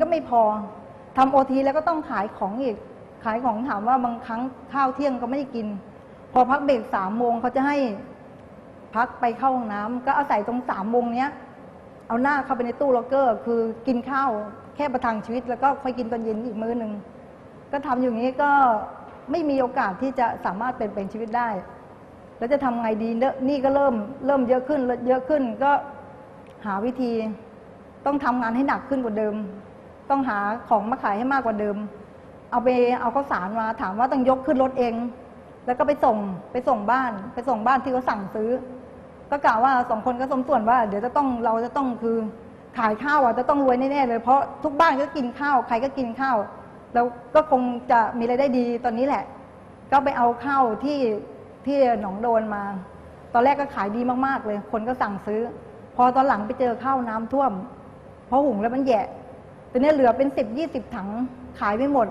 ก็ไม่พอทำโอทีแล้วก็ต้องขายของอีก ขายของถามว่าบางครั้งข้าวเที่ยงก็ไม่ได้กิน พอพักเบรกสามโมงเขาจะให้พักไปเข้าห้องน้ำก็อาศัยตรงสามโมงเนี้ย เอาหน้าเข้าไปในตู้ล็อกเกอร์ คือกินข้าวแค่ประทังชีวิต แล้วก็ค่อยกินตอนเย็นอีกมื้อหนึ่งก็ทำอย่างนี้ก็ไม่มีโอกาสที่จะสามารถเป็นเป็นชีวิตได้ แล้วจะทำไงดีเนี่ก็เริ่มเริ่มเยอะขึ้นเยอะขึ้นก็หาวิธีต้องทำงานให้หนักขึ้นกว่าเดิม ต้องหาของมาขายให้มากกว่าเดิม เอาไปเอาข้าวสารมาถามว่าต้องยกขึ้นรถเอง แล้วก็ไปส่งไปส่งบ้าน ไปส่งบ้านที่เขาสั่งซื้อ ก็กล่าวว่าสองคนก็สมส่วนว่า เดี๋ยวจะต้องเราจะต้องคือขายข้าวอะจะต้องรวยแน่ๆเลย เพราะทุกบ้านก็กินข้าวใครก็กินข้าวแล้วก็คงจะมีรายได้ดีตอนนี้แหละ ก็ไปเอาข้าวที่ที่หนองโดนมา ตอนแรกก็ขายดีมากๆเลย คนก็สั่งซื้อ พอตอนหลังไปเจอข้าวน้ำท่วม เพราะหุงแล้วมันแย่ ตอนนี้เหลือเป็นสิบยี่สิบถังขายไม่หมด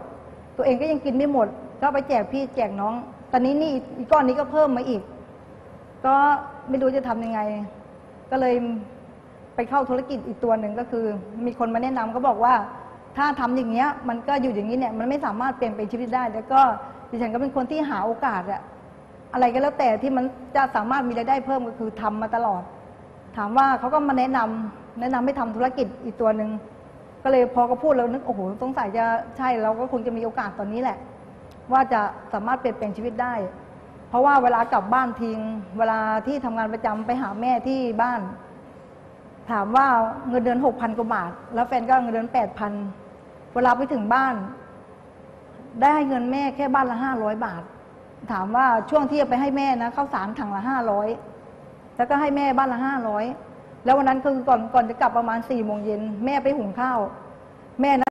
ตัวเองก็ยังกินไม่หมด ก็ไปแจกพี่แจกน้อง ตอนนี้นี่อีกก้อนนี้ก็เพิ่มมาอีก ก็ไม่รู้จะทำยังไง ก็เลยไปเข้าธุรกิจอีกตัวหนึ่งก็คือ มีคนมาแนะนำก็บอกว่า ถ้าทำอย่างเงี้ย มันก็อยู่อย่างนี้เนี่ยมันไม่สามารถเปลี่ยนเป็นชีวิตได้ แล้วก็ดิฉันก็เป็นคนที่หาโอกาสอะอะไรก็แล้วแต่ที่มันจะสามารถมีรายได้เพิ่มก็คือทำมาตลอด ถามว่าเขาก็มาแนะนำแนะนำให้ทำธุรกิจอีกตัวหนึ่ง ก็เลยพอเขาพูดแล้วนึกโอ้โหสงสัยจะใช่เราก็คงจะมีโอกาสตอนนี้แหละ ว่าจะสามารถเปลี่ยนแปลงชีวิตได้ เพราะว่าเวลากลับบ้านทิ้งเวลาที่ทำงานประจำไปหาแม่ที่บ้าน ถามว่าเงินเดือนหกพันกว่าบาท แล้วแฟนก็เงินเดือนแปดพันเวลาไปถึงบ้าน ได้เงินแม่แค่บ้านละห้าร้อยบาท ถามว่าช่วงที่จะไปให้แม่นะข้าวสารถังละห้าร้อยแล้วก็ให้แม่บ้านละห้าร้อย แล้ววันนั้นคือก่อนก่อนจะกลับประมาณสี่โมงเย็นแม่ไปหุงข้าวแม่นะ